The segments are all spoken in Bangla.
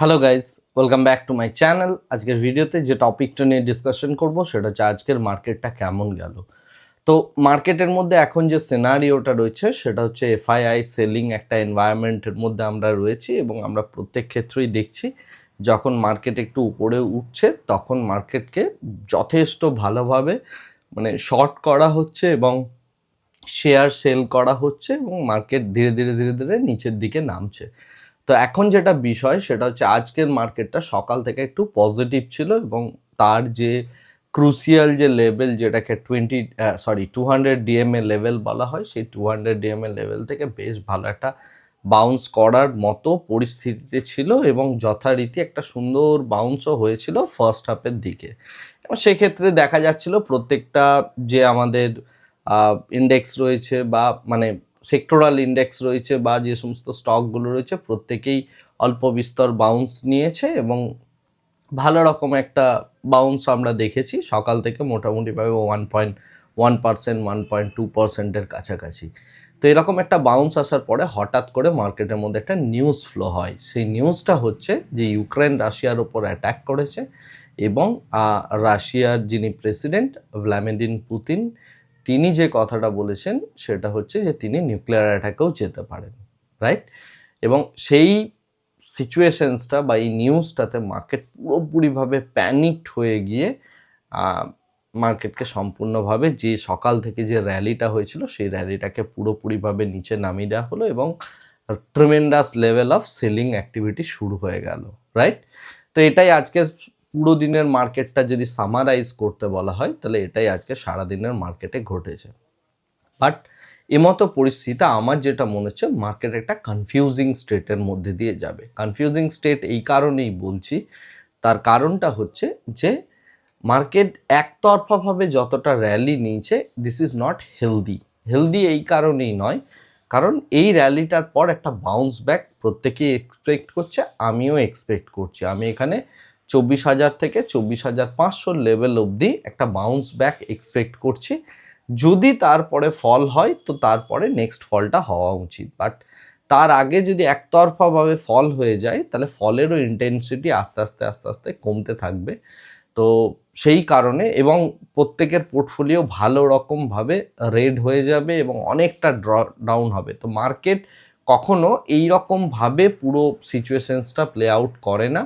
Hello guys welcome back to my channel আজকের ভিডিওতে যে টপিকটা নিয়ে ডিসকাশন করব, সেটা হচ্ছে আজকের মার্কেটটা কেমন গেল। তো মার্কেটের মধ্যে এখন যে সিনারিওটা রয়েছে, সেটা হচ্ছে এফআইআই সেলিং একটা এনভায়রনমেন্টের মধ্যে আমরা রয়েছি এবং আমরা প্রত্যেক ক্ষেত্রেই দেখছি, যখন মার্কেট একটু উপরে উঠছে, তখন মার্কেটকে যথেষ্ট ভালোভাবে মানে শর্ট করা হচ্ছে এবং শেয়ার সেল করা হচ্ছে এবং মার্কেট ধীরে ধীরে ধীরে ধীরে নিচের দিকে নামছে। তো এখন যেটা বিষয়, সেটা হচ্ছে আজকের মার্কেটটা সকাল থেকে একটু পজিটিভ ছিল এবং তার যে ক্রুসিয়াল যে লেভেল যেটাকে twenty sorry two hundred DMA level বলা হয়, সেই টু হান্ড্রেড ডিএমএ লেভেল থেকে বেশ ভালো একটা বাউন্স করার মতো পরিস্থিতিতে ছিল এবং যথারীতি একটা সুন্দর বাউন্সও হয়েছিল ফার্স্ট হাফের দিকে। এবং সেক্ষেত্রে দেখা যাচ্ছিল প্রত্যেকটা যে আমাদের ইন্ডেক্স রয়েছে বা মানে সেক্টোরাল ইন্ডেক্স রয়েছে বা যে সমস্ত স্টকগুলো রয়েছে, প্রত্যেকেই অল্প বিস্তর বাউন্স নিয়েছে এবং ভালো রকম একটা বাউন্স আমরা দেখেছি। সকাল থেকে মোটামুটিভাবে one point one percent one point two পার্সেন্টের কাছাকাছি। তো এরকম একটা বাউন্স আসার পরে হঠাৎ করে মার্কেটের মধ্যে একটা নিউজ ফ্লো হয়। সেই নিউজটা হচ্ছে যে ইউক্রেন রাশিয়ার ওপর অ্যাটাক করেছে এবং রাশিয়ার যিনি প্রেসিডেন্ট ভ্লাদিমির পুতিন তিনি যে কথাটা বলেছেন, সেটা হচ্ছে যে তিনি নিউক্লিয়ার অ্যাটাকেও যেতে পারেন রাইট এবং সেই সিচুয়েশনসটা বা এই নিউজটাতে মার্কেট পুরোপুরিভাবে প্যানিকড হয়ে গিয়ে মার্কেটকে সম্পূর্ণভাবে যে সকাল থেকে যে র্যালিটা হয়েছিল, সেই র্যালিটাকে পুরোপুরিভাবে নিচে নামিয়ে দেওয়া হলো এবং tremendous level of selling activity শুরু হয়ে গেল রাইট তো এটাই আজকের পুরো দিনের মার্কেটটা যদি সামারাইজ করতে বলা হয়, তাহলে এটাই আজকে সারাদিনের মার্কেটে ঘটেছে। বাট এমতো পরিস্থিতিতে আমার যেটা মনে হচ্ছে মার্কেট একটা কনফিউজিং স্টেটের মধ্যে দিয়ে যাবে। কনফিউজিং স্টেট এই কারণেই বলছি, তার কারণটা হচ্ছে যে মার্কেট একতরফাভাবে যতটা র্যালি নিয়েছে this is not healthy healthy এই কারণেই নয়, কারণ এই র্যালিটার পর একটা বাউন্স ব্যাক প্রত্যেকেই এক্সপেক্ট করছে, আমিও এক্সপেক্ট করছি। আমি এখানে চব্বিশ হাজার থেকে চব্বিশ হাজার পাঁচশোর লেভেল অবধি একটা বাউন্স ব্যাক এক্সপেক্ট করছি। যদি তারপরে ফল হয়, তো তারপরে নেক্সট ফলটা হওয়া উচিত। বাট তার আগে যদি একতরফাভাবে ফল হয়ে যায়, তাহলে ফলেরও ইন্টেন্সিটি আস্তে আস্তে আস্তে আস্তে কমতে থাকবে। তো সেই কারণে এবং প্রত্যেকের পোর্টফোলিও ভালো রকমভাবে রেড হয়ে যাবে এবং অনেকটা ড্র ডাউন হবে। তো মার্কেট কখনো এই রকমভাবে পুরো সিচুয়েশনসটা প্লে আউট করে না,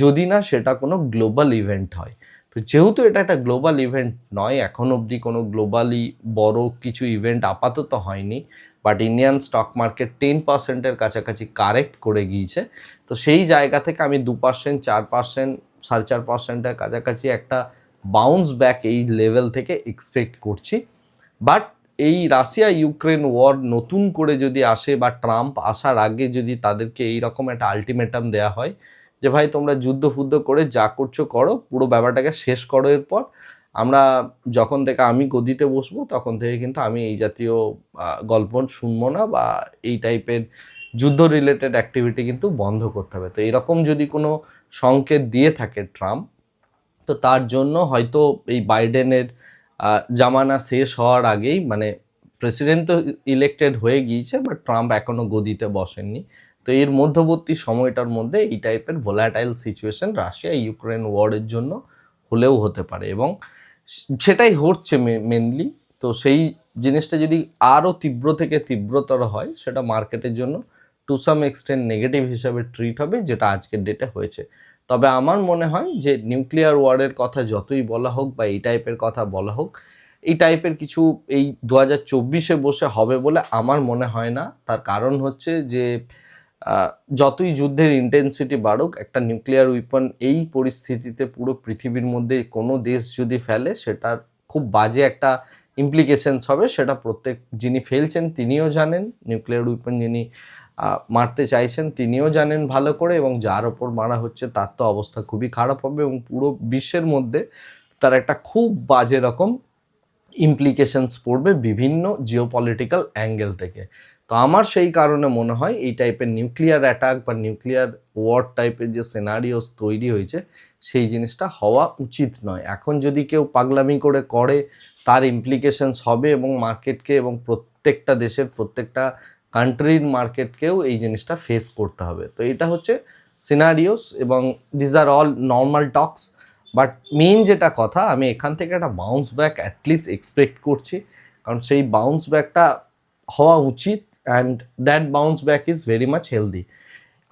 যদি না সেটা কোনো গ্লোবাল ইভেন্ট হয়। তো যেহেতু এটা একটা গ্লোবাল ইভেন্ট নয়, এখন অবধি কোনো গ্লোবালি বড় কিছু ইভেন্ট আপাতত হয়নি, but Indian stock market ten পার্সেন্টের কাছাকাছি কারেক্ট করে গিয়েছে। তো সেই জায়গা থেকে আমি দু পার্সেন্ট, চার পার্সেন্ট, সাড়ে চার পার্সেন্টের কাছাকাছি একটা বাউন্স ব্যাক এই লেভেল থেকে এক্সপেক্ট করছি। বাট এই রাশিয়া ইউক্রেন ওয়ার নতুন করে যদি আসে বা ট্রাম্প আসার আগে যদি তাদেরকে এই রকম একটা আলটিমেটাম দেওয়া হয়, যে ভাই তোমরা যুদ্ধ ফুদ্ধ করে যা করছ করো, পুরো ব্যাপারটাকে শেষ করো এরপর। আমরা যখন থেকে আমি গদিতে বসবো, তখন থেকে কিন্তু আমি এই জাতীয় গল্প শুনব না বা এই টাইপের যুদ্ধ রিলেটেড অ্যাক্টিভিটি কিন্তু বন্ধ করতে হবে। তো এরকম যদি কোনো সংকেত দিয়ে থাকে ট্রাম্প, তো তার জন্য হয়তো এই বাইডেনের জামানা শেষ হওয়ার আগেই মানে প্রেসিডেন্ট তো ইলেক্টেড হয়ে গিয়েছে বাট ট্রাম্প এখনও গদিতে বসেননি। তো এর মধ্যবর্তী সময়টার মধ্যে এই টাইপের ভোলাটাইল সিচুয়েশন রাশিয়া ইউক্রেন ওয়ারের জন্য হলেও হতে পারে। এবং সেটাই হচ্ছে মেনলি তো সেই জিনিসটা যদি আরও তীব্র থেকে তীব্রতর হয়, সেটা মার্কেটের জন্য টু সাম এক্সটেন্ট নেগেটিভ হিসাবে ট্রিট হবে, যেটা আজকের ডেটে হয়েছে। তবে আমার মনে হয় যে নিউক্লিয়ার ওয়ারের কথা যতই বলা হোক বা এই টাইপের কথা বলা হোক, এই টাইপের কিছু এই দু হাজার চব্বিশে বসে হবে বলে আমার মনে হয় না। তার কারণ হচ্ছে যে যতই যুদ্ধের ইন্টেন্সিটি বাড়ুক, একটা নিউক্লিয়ার উইপন এই পরিস্থিতিতে পুরো পৃথিবীর মধ্যে কোনো দেশ যদি ফেলে, সেটার খুব বাজে একটা ইমপ্লিকেশনস হবে। সেটা প্রত্যেক যিনি ফেলছেন তিনিও জানেন। নিউক্লিয়ার উইপন যিনি মারতে চাইছেন, তিনিও জানেন ভালো করে এবং যার ওপর মারা হচ্ছে তার তো অবস্থা খুবই খারাপ হবে এবং পুরো বিশ্বের মধ্যে তার একটা খুব বাজে রকম ইমপ্লিকেশনস পড়বে বিভিন্ন জিওপলিটিক্যাল অ্যাঙ্গেল থেকে। তো আমার সেই কারণে মনে হয় এই টাইপের নিউক্লিয়ার অ্যাটাক বা নিউক্লিয়ার ওয়ার টাইপের যে সিনারিওস তৈরি হয়েছে, সেই জিনিসটা হওয়া উচিত নয়। এখন যদি কেউ পাগলামি করে করে, তার ইমপ্লিকেশনস হবে এবং মার্কেটকে এবং প্রত্যেকটা দেশের প্রত্যেকটা কান্ট্রির মার্কেটকেও এই জিনিসটা ফেস করতে হবে। তো এটা হচ্ছে সিনারিওস এবং these are all normal talks but main যেটা কথা, আমি এখান থেকে একটা বাউন্স ব্যাক অ্যাটলিস্ট এক্সপেক্ট করছি, কারণ সেই বাউন্স ব্যাকটা হওয়া উচিত and that bounce back is very much healthy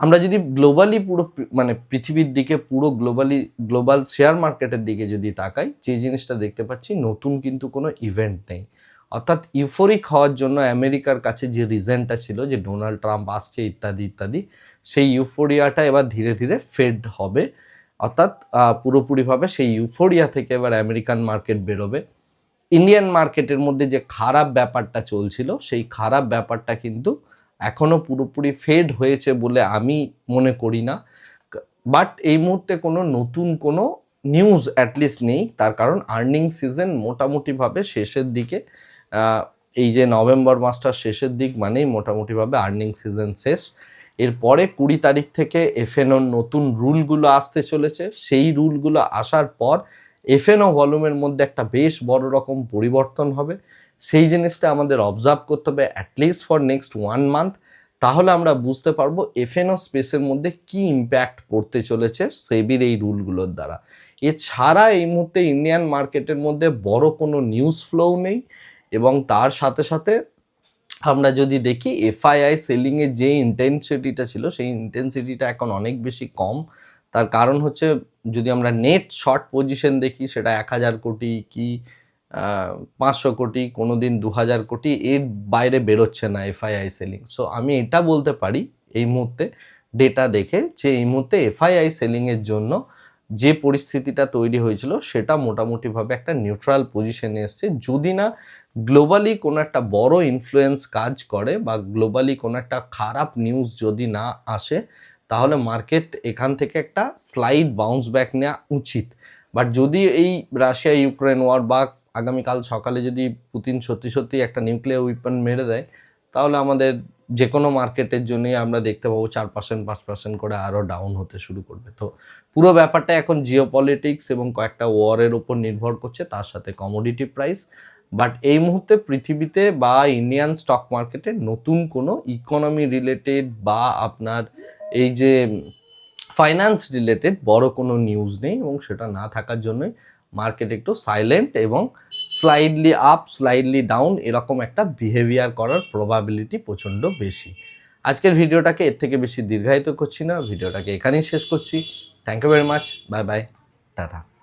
আমরা যদি গ্লোবালি পুরো মানে পৃথিবীর দিকে পুরো গ্লোবালি গ্লোবাল শেয়ার মার্কেটের দিকে যদি তাকাই, যে জিনিসটা দেখতে পাচ্ছি, নতুন কিন্তু কোনো ইভেন্ট নেই। অর্থাৎ ইউফোরিক হওয়ার জন্য আমেরিকার কাছে যে রিজনটা ছিল, যে ডোনাল্ড ট্রাম্প আসছে ইত্যাদি ইত্যাদি, সেই ইউফোরিয়াটা এবার ধীরে ধীরে ফেড হবে। অর্থাৎ পুরোপুরিভাবে সেই ইউফোরিয়া থেকে এবার আমেরিকান মার্কেট বেরোবে। ইন্ডিয়ান মার্কেটের মধ্যে যে খারাপ ব্যাপারটা চলছিল, সেই খারাপ ব্যাপারটা কিন্তু এখনও পুরোপুরি ফেড হয়েছে বলে আমি মনে করি না। বাট এই মুহূর্তে কোনো নতুন কোনো নিউজ অ্যাটলিস্ট নেই। তার কারণ আর্নিং সিজন মোটামুটিভাবে শেষের দিকে এই যে নভেম্বর মাসটার শেষের দিক মানেই মোটামুটিভাবে আর্নিং সিজন শেষ। এরপরে কুড়ি তারিখ থেকে এফএনওর নতুন রুলগুলো আসতে চলেছে। সেই রুলগুলো আসার পর এফএনও ভলিউমের মধ্যে একটা বেশ বড় রকম পরিবর্তন হবে। সেই জিনিসটা আমাদের অবজার্ভ করতে হবে at least for next one month তাহলে আমরা বুঝতে পারব এফএনও স্পেসের মধ্যে কি ইম্প্যাক্ট পড়তে চলেছে সেবির এই রুলগুলোর দ্বারা। এছাড়া এই মুহূর্তে ইন্ডিয়ান মার্কেটের মধ্যে বড় কোনো নিউজ ফ্লো নেই। এবং তার সাথে সাথে আমরা যদি দেখি এফআইআই সেলিংয়ের যে ইন্টেন্সিটিটা ছিল, সেই ইন্টেন্সিটিটা এখন অনেক বেশি কম। তার কারণ হচ্ছে যদি আমরা নেট শর্ট পজিশন দেখি, সেটা এক হাজার কোটি কি পাঁচশো কোটি কোনো দিন দু হাজার কোটি, এর বাইরে বেরোচ্ছে না এফআইআই সেলিং। সো আমি এটা বলতে পারি এই মুহূর্তে ডেটা দেখে যে এই মুহূর্তে এফআইআই সেলিংয়ের জন্য যে পরিস্থিতিটা তৈরি হয়েছিল, সেটা মোটামুটিভাবে একটা নিউট্রাল পজিশনে এসছে। যদি না গ্লোবালি কোনো একটা বড় ইনফ্লুয়েন্স কাজ করে বা গ্লোবালি কোনো একটা খারাপ নিউজ যদি না আসে, তাহলে মার্কেট এখান থেকে একটা স্লাইড বাউন্স ব্যাক নেওয়া উচিত। বাট যদি এই রাশিয়া ইউক্রেন ওয়ার বা আগামীকাল সকালে যদি পুতিন সত্যি সত্যি একটা নিউক্লিয়ার উইপন মেরে দেয়, তাহলে আমাদের যে কোনো মার্কেটের জন্যই আমরা দেখতে পাবো চার পার্সেন্ট পাঁচ পার্সেন্ট করে আরও ডাউন হতে শুরু করবে। তো পুরো ব্যাপারটা এখন জিও পলিটিক্স এবং কয়েকটা ওয়ারের ওপর নির্ভর করছে, তার সাথে কমোডিটি প্রাইস বাট এই মুহূর্তে পৃথিবীতে বা ইন্ডিয়ান স্টক মার্কেটে নতুন কোনো ইকোনমি রিলেটেড বা আপনার এই যে ফাইন্যান্স রিলেটেড বড় কোনো নিউজ নেই এবং সেটা না থাকার জন্যই মার্কেট একটু সাইলেন্ট এবং স্লাইডলি আপ স্লাইডলি ডাউন এরকম একটা বিহেভিয়ার করার প্রবাবিলিটি প্রচণ্ড বেশি। আজকের ভিডিওটাকে এর থেকে বেশি দীর্ঘায়িত করছি না, ভিডিওটাকে এখানেই শেষ করছি। Thank you very much bye bye tata.